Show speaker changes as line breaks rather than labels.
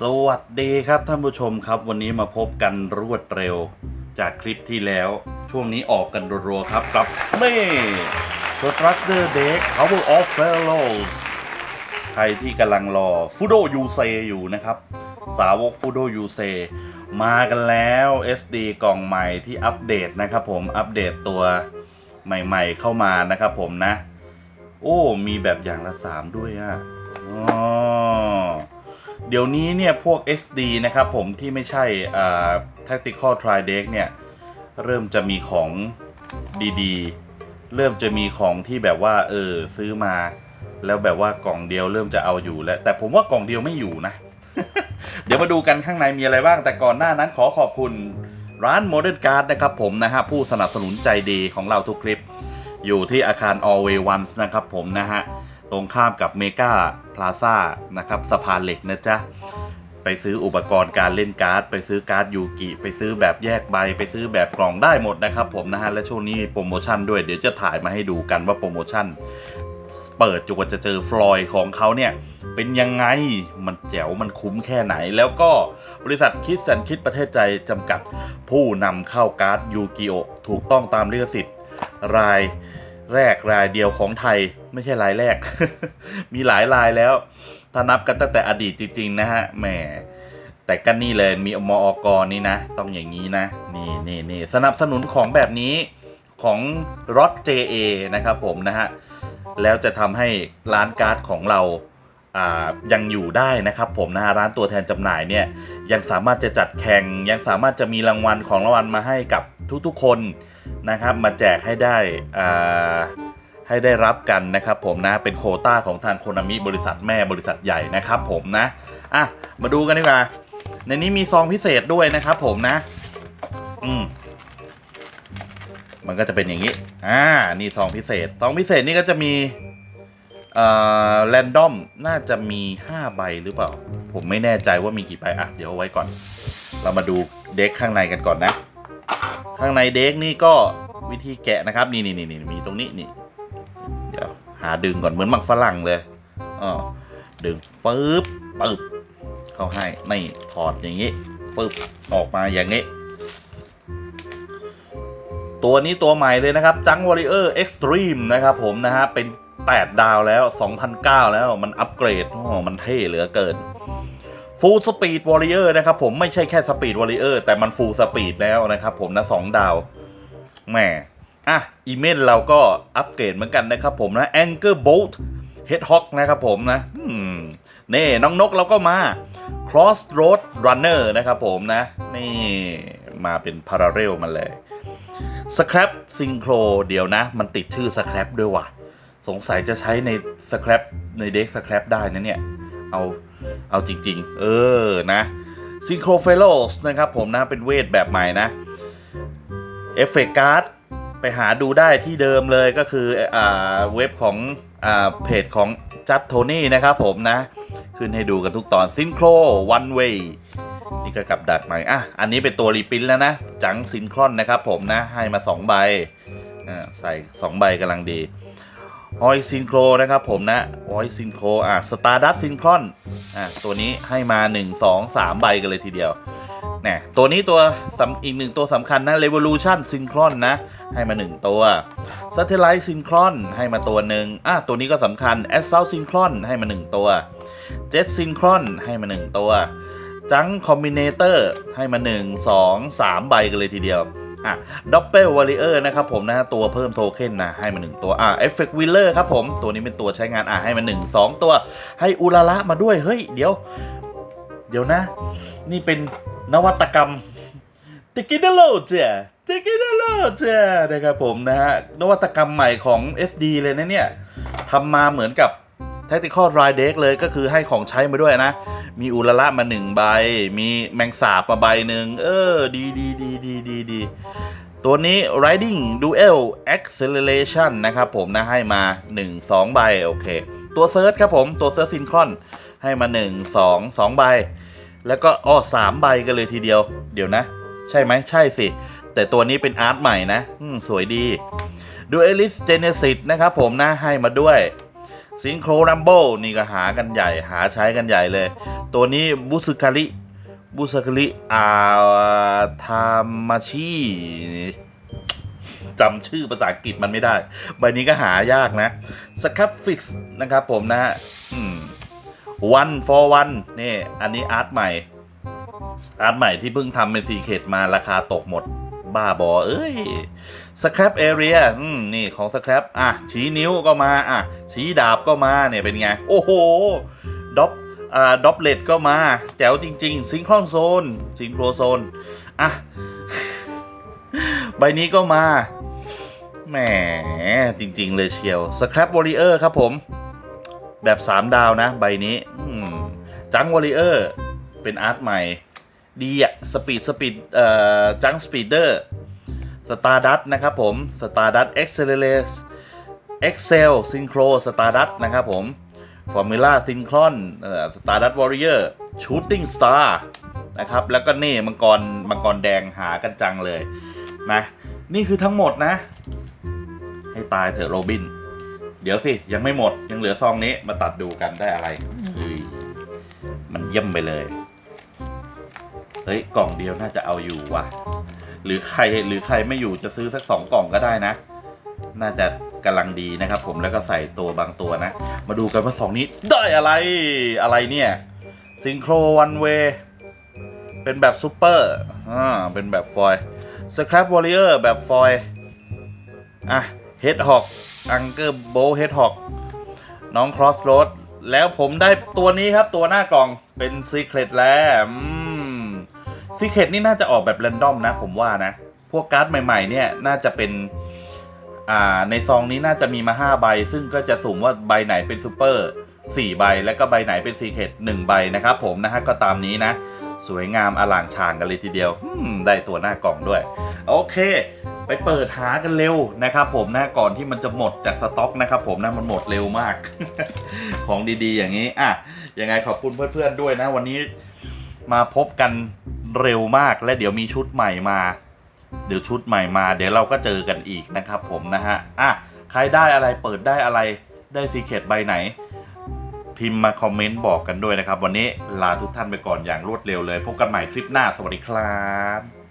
สวัสดีครับท่านผู้ชมครับ วันนี้มาพบกันรวดเร็ว จากคลิปที่แล้วช่วงนี้ออกกันรัวๆครับกับนี่ Structure Deck Power of Fellows ใครที่กำลังรอฟูโดยูเซอยู่นะครับ สาวกฟูโดยูเซมากันแล้ว SD กล่องใหม่ที่อัปเดตนะครับผมอัปเดตตัวใหม่ๆเข้ามานะครับผมนะ โอ้ มีแบบอย่างละ 3 ด้วยอะอ๋อ เดี๋ยวนี้เนี่ยพวก SD นะครับผมที่ไม่ใช่ Tactical Tri Deck เนี่ย เริ่มจะมีของดีๆ เริ่มจะมีของที่แบบว่า เออ ซื้อมา แล้วแบบว่ากล่องเดียวเริ่มจะเอาอยู่แล้ว แต่ผมว่ากล่องเดียวไม่อยู่นะ เดี๋ยวมาดูกันข้างในมีอะไรบ้าง แต่ก่อนหน้านั้นขอขอบคุณร้าน Modern Card นะครับผมนะฮะผู้สนับสนุนใจดีของเราทุกคลิป อยู่ที่อาคาร Alway Ones นะครับผมนะฮะ ตรงข้ามกับเมกาพลาซ่านะครับสะพานเหล็กนะจ๊ะ ไปซื้ออุปกรณ์การเล่นการ์ด ไปซื้อการ์ดยูกิ ไปซื้อแบบแยกใบ ไปซื้อแบบกล่องได้หมดนะครับผมนะฮะ และช่วงนี้มีโปรโมชั่นด้วย เดี๋ยวจะถ่ายมาให้ดูกันว่าโปรโมชั่น เปิดจนกว่าจะเจอฟลอยของเขาเนี่ยเป็นยังไง มันแจ๋ว มันคุ้มแค่ไหน แล้วก็บริษัทคิดสันคิดประเทศใจจำกัด ผู้นำเข้าการ์ดยูกิโอถูกต้องตามลิขสิทธิ์ รายแรกรายเดียวของไทย ไม่ใช่รายแรก มีหลายรายแล้ว ถ้านับกันตั้งแต่อดีตจริง ๆ นะฮะ แหม แต่กันนี่เลย มีมออกนี่นะ ต้องอย่างนี้นะ นี่นี่นี่สนับสนุนของแบบนี้ของรถ JA นะครับผมนะฮะ แล้วจะทำให้ร้านการ์ดของเราอ่ายังอยู่ได้นะครับผมนะฮะร้านตัวแทนจำหน่ายเนี่ยยังสามารถจะจัดแข่งยังสามารถจะมีรางวัลของรางวัลมาให้กับทุกๆคนนะครับ มาแจกให้ได้อ่า ให้ได้รับกันนะครับผมนะเป็นโคต้าของทางโคนามิบริษัทแม่บริษัทใหญ่นะครับผมนะอะมาดูกันดีกว่า ในนี้มีซองพิเศษด้วยนะครับผมนะ อืมมันก็จะเป็นอย่างนี้ อ่า นี่ซองพิเศษ ซองพิเศษนี่ก็จะมี เอ่อ แรนดอม น่าจะมี 5 ใบหรือเปล่า ผมไม่แน่ใจว่ามีกี่ใบ อะ เดี๋ยวเอาไว้ก่อน เรามาดูเด็กข้างในกันก่อนนะ ข้างในเด็กนี่ก็วิธีแกะนะครับ นี่นี่นี่มีตรงนี้นี่ เดี๋ยวหาดึงก่อนเหมือนมักฝรั่งเลยอ๋อดึงฟึบปึ๊บเข้าให้นี่ถอดอย่างนี้ฟึบออกมาอย่างนี้ ตัวนี้ตัวใหม่เลยนะครับจังวอริเออร์เอ็กซ์ตรีมนะครับผมนะฮะเป็น 8 ดาวแล้ว 2009 แล้วมันอัปเกรดโอ้มันเท่เหลือเกิน Full Speed Warrior นะครับผมไม่ใช่แค่ Speed Warrior แต่มัน Full Speed แล้วนะครับผมนะ2ดาวแหม อะอีเมนเราก็อัปเกรดเหมือนกันนะครับผมนะ Anchor Bolt Headhawk นะครับผมนะนี่น้องนกเราก็มา Crossroad Runner นะครับผมนะ นี่มาเป็น Parallel มาเลยสครับซิงโครเดี๋ยวนะ มันติดชื่อสครับด้วยว่ะ สงสัยจะใช้ในสครับในเด็กสครับได้นะเนี่ย เอาเอาจริง ๆ เออนะซิงโครเฟโลสนะครับผมนะเป็นเวทแบบใหม่นะเอฟเฟกการ์ด ไปหาดูได้ที่เดิมเลยก็คืออ่าเว็บของอ่าเพจของจัดโทนี่นะครับผมนะ ขึ้นให้ดูกันทุกตอนซินโครวันเวย์นี่ก็กับดักใหม่อะอันนี้เป็นตัวรีปรินท์แล้วนะ จังซินครอนนะครับผมนะให้มา 2 ใบอ่าใส่ 2 ใบกำลังดี ฮอยซินโครนะครับผมนะฮอยซินโครอะสตาร์ดัสซินครอนอะตัวนี้ให้มา 1 2 3 ใบกันเลยทีเดียวเนี่ยตัวนี้ตัวอีกหนึ่งตัวสำคัญนะ Revolution Synchron นะ ให้มา 1 ตัว Satellite Synchron ให้มาตัวหนึ่งอะตัวนี้ก็สำคัญ Assault Synchron ให้มา 1 ตัว Jet Synchron ให้มา 1 ตัวจังคอมบิเนเตอร์ให้มา 1 2 3 ใบกันเลยทีเดียว อะด็อปเปิลวอริเออร์นะครับผมนะฮะตัวเพิ่มโทเค็นนะให้มา 1 ตัวอะเอฟเฟกต์วิลเลอร์ครับผม ตัวนี้เป็นตัวใช้งานอะให้มา 1 2 ตัว ให้อุลาระมาด้วย เฮ้ย เดี๋ยว เดี๋ยวนะ นี่เป็นนวัตกรรมติกินโลเจติกินโลเจนะครับผมนะฮะนวัตกรรมใหม่ของ SD เลยนะเนี่ยทำมาเหมือนกับ Tactical Ride Deck เลยก็คือให้ของใช้มาด้วยนะ มีอุลาระมาหนึ่งใบ มีแมงสาบมาใบหนึ่งเออ ดีดีดีดีดีดีตัวนี้ Riding Duel Acceleration นะครับผมนะให้มา 1 2 ใบ โอเค ตัวเซิร์ชครับผมตัวเซิร์ชซินคอนให้มา 1 2 2 ใบ แล้วก็อ้อสามใบกันเลยทีเดียว เดี๋ยวนะ ใช่ไหมใช่สิ แต่ตัวนี้เป็นอาร์ตใหม่นะ สวยดี Duelist Genesis นะครับผมนะให้มาด้วย ซิงโครนัมโบนี่ก็หากันใหญ่หาใช้กันใหญ่เลย ตัวนี้บุสึคาริบุสึคาริอาทามาชิจำชื่อภาษาอังกฤษมันไม่ได้ ใบนี้ก็หายากนะสครับฟิกซ์นะครับผมนะฮะอืม one for one นี่ อันนี้อาร์ตใหม่ อาร์ตใหม่ที่เพิ่งทำเป็นซีเคดมาราคาตกหมด บ้าบอเอ้ย scrap area อืมนี่ของ scrap อะชี้นิ้วก็มาอะชี้ดาบก็มาเนี่ยเป็นไง โอ้โหด็อปอ่าด็อปเลตก็มาแจ๋วจริง ๆ ซิงครอนโซนซิงโครโซนอะใบนี้ก็มาแหมจริง ๆ เลยเชียว scrap warrior ครับผม แบบ 3 ดาวนะ ใบนี้จังวอริเออร์เป็นอาร์ตใหม่ ดีอะสปีดสปีดเอ่อจังสปีดเดอร์สตาร์ดัตนะครับผมสตาร์ดัตเอ็กเซเลสเอ็กเซลซิงโครสตาร์ดัตนะครับผมฟอร์มูล่าซิงครอนเอ่อสตาร์ดัตวอริเออร์ชูตติ้งสตาร์นะครับแล้วก็นี่มังกรมังกรแดงหากันจังเลยนะนี่คือทั้งหมดนะ ให้ตายเถอะโรบิน เดี๋ยวสิ ยังไม่หมดยังเหลือซองนี้มาตัดดูกันได้อะไรมันเยี่ยมไปเลย เฮ้ยกล่องเดียวน่าจะเอาอยู่ว่ะ หรือใครหรือใครไม่อยู่จะซื้อสักสองกล่องก็ได้นะ น่าจะกำลังดีนะครับ ผมแล้วก็ใส่ตัวบางตัวนะ มาดูกันว่าสองนี้ได้อะไรอะไรเนี่ยซิงโครวันเวเป็นแบบซูเปอร์อ่าเป็นแบบฟอยสครับวอริเออร์แบบฟอยอะเฮดฮอกอังเกอร์โบเฮดฮอกน้องครอสโรดแล้วผมได้ตัวนี้ครับตัวหน้ากล่องเป็นซีเครตแล้ว ซีเครตนี่น่าจะออกแบบแรนดอมนะ ผมว่านะ พวกการ์ดใหม่ ๆ เนี่ยน่าจะเป็นอ่าในซองนี้น่าจะมีมา 5 ใบ ซึ่งก็จะสุ่มว่าใบไหนเป็นซูเปอร์4ใบ แล้วก็ใบไหนเป็นซีเครต1ใบนะครับผมนะฮะก็ตามนี้นะ สวยงามอลางชางกันเลยทีเดียวได้ตัวหน้ากล่องด้วย โอเค ไปเปิดหากันเร็วนะครับผมนะก่อนที่มันจะหมดจากสต็อกนะครับผมนะมันหมดเร็วมาก ของดีๆ อย่างนี้อะยังไงขอบคุณเพื่อนๆด้วยนะ วันนี้มาพบกัน เร็วมากและเดี๋ยวมีชุดใหม่มา เดี๋ยวชุดใหม่มา เดี๋ยวเราก็เจอกันอีกนะครับผมนะฮะอะใครได้อะไรเปิดได้อะไรได้ซีเคดใบไหน พิมพ์มาคอมเมนต์บอกกันด้วยนะครับ วันนี้ลาทุกท่านไปก่อนอย่างรวดเร็วเลย พบกันใหม่คลิปหน้าสวัสดีครับ